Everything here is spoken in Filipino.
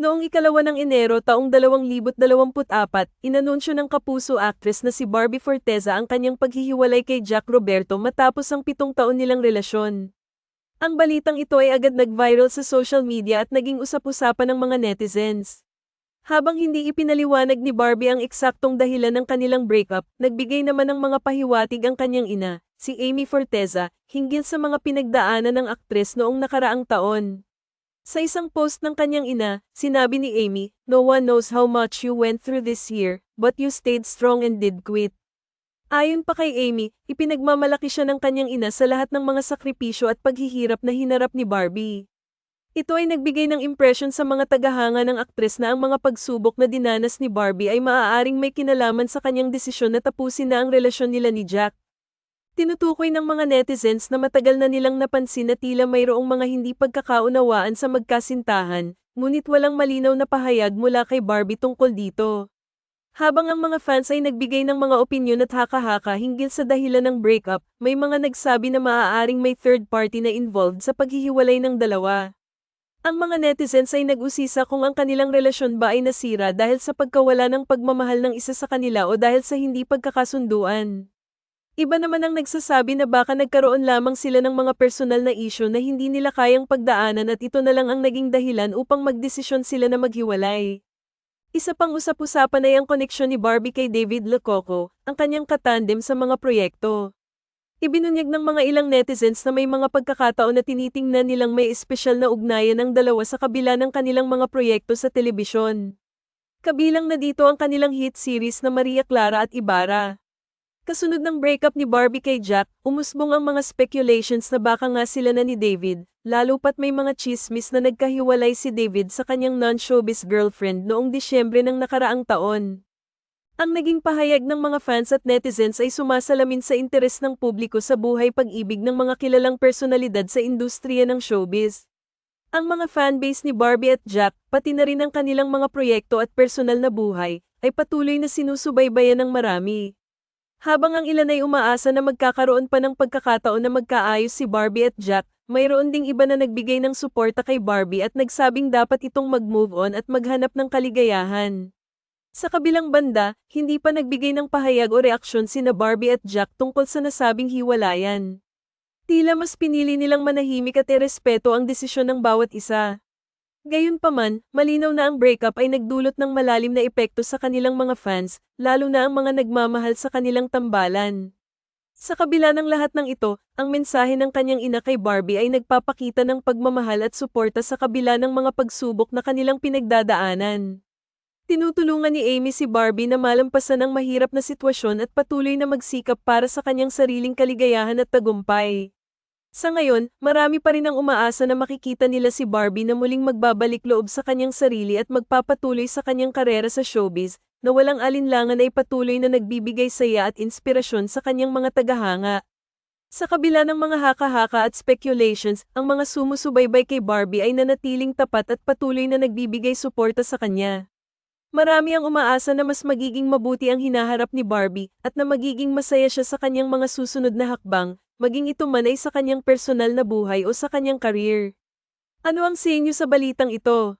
Noong ikalawa ng Enero taong 2024, inanunsyo ng kapuso actress na si Barbie Forteza ang kanyang paghihiwalay kay Jack Roberto matapos ang pitong taon nilang relasyon. Ang balitang ito ay agad nag-viral sa social media at naging usap-usapan ng mga netizens. Habang hindi ipinaliwanag ni Barbie ang eksaktong dahilan ng kanilang breakup, nagbigay naman ng mga pahiwatig ang kanyang ina, si Amy Forteza, hinggil sa mga pinagdaanan ng aktres noong nakaraang taon. Sa isang post ng kanyang ina, sinabi ni Amy, No one knows how much you went through this year, but you stayed strong and did quit. Ayon pa kay Amy, ipinagmamalaki siya ng kanyang ina sa lahat ng mga sakripisyo at paghihirap na hinarap ni Barbie. Ito ay nagbigay ng impression sa mga tagahanga ng aktres na ang mga pagsubok na dinanas ni Barbie ay maaaring may kinalaman sa kanyang desisyon na tapusin na ang relasyon nila ni Jack. Tinutukoy ng mga netizens na matagal na nilang napansin na tila mayroong mga hindi pagkakaunawaan sa magkasintahan, ngunit walang malinaw na pahayag mula kay Barbie tungkol dito. Habang ang mga fans ay nagbigay ng mga opinyon at haka-haka hinggil sa dahilan ng breakup, may mga nagsabi na maaaring may third party na involved sa paghihiwalay ng dalawa. Ang mga netizens ay nag-usisa kung ang kanilang relasyon ba ay nasira dahil sa pagkawala ng pagmamahal ng isa sa kanila o dahil sa hindi pagkakasunduan. Iba naman ang nagsasabi na baka nagkaroon lamang sila ng mga personal na issue na hindi nila kayang pagdaanan at ito na lang ang naging dahilan upang magdesisyon sila na maghiwalay. Isa pang usap-usapan ay ang koneksyon ni Barbie kay David Lococo, ang kanyang katandem sa mga proyekto. Ibinunyag ng mga ilang netizens na may mga pagkakataon na tinitingnan nilang may espesyal na ugnayan ng dalawa sa kabila ng kanilang mga proyekto sa telebisyon. Kabilang na dito ang kanilang hit series na Maria Clara at Ibarra. Kasunod ng breakup ni Barbie kay Jack, umusbong ang mga speculations na baka nga sila na ni David, lalo pat may mga chismis na nagkahiwalay si David sa kanyang non-showbiz girlfriend noong Disyembre ng nakaraang taon. Ang naging pahayag ng mga fans at netizens ay sumasalamin sa interes ng publiko sa buhay pag-ibig ng mga kilalang personalidad sa industriya ng showbiz. Ang mga fanbase ni Barbie at Jack, pati na rin ang kanilang mga proyekto at personal na buhay, ay patuloy na sinusubaybayan ng marami. Habang ang ilan ay umaasa na magkakaroon pa ng pagkakataon na magkaayos si Barbie at Jack, mayroon ding iba na nagbigay ng suporta kay Barbie at nagsabing dapat itong mag-move on at maghanap ng kaligayahan. Sa kabilang banda, hindi pa nagbigay ng pahayag o reaksyon sina Barbie at Jack tungkol sa nasabing hiwalayan. Tila mas pinili nilang manahimik at irespeto ang desisyon ng bawat isa. Gayunpaman, malinaw na ang breakup ay nagdulot ng malalim na epekto sa kanilang mga fans, lalo na ang mga nagmamahal sa kanilang tambalan. Sa kabila ng lahat ng ito, ang mensahe ng kanyang ina kay Barbie ay nagpapakita ng pagmamahal at suporta sa kabila ng mga pagsubok na kanilang pinagdadaanan. Tinutulungan ni Amy si Barbie na malampasan ang mahirap na sitwasyon at patuloy na magsikap para sa kanyang sariling kaligayahan at tagumpay. Sa ngayon, marami pa rin ang umaasa na makikita nila si Barbie na muling magbabalik loob sa kanyang sarili at magpapatuloy sa kanyang karera sa showbiz, na walang alinlangan ay patuloy na nagbibigay saya at inspirasyon sa kanyang mga tagahanga. Sa kabila ng mga haka-haka at speculations, ang mga sumusubaybay kay Barbie ay nanatiling tapat at patuloy na nagbibigay suporta sa kanya. Marami ang umaasa na mas magiging mabuti ang hinaharap ni Barbie at na magiging masaya siya sa kanyang mga susunod na hakbang, maging ito man ay sa kanyang personal na buhay o sa kanyang career. Ano ang sa inyo sa balitang ito?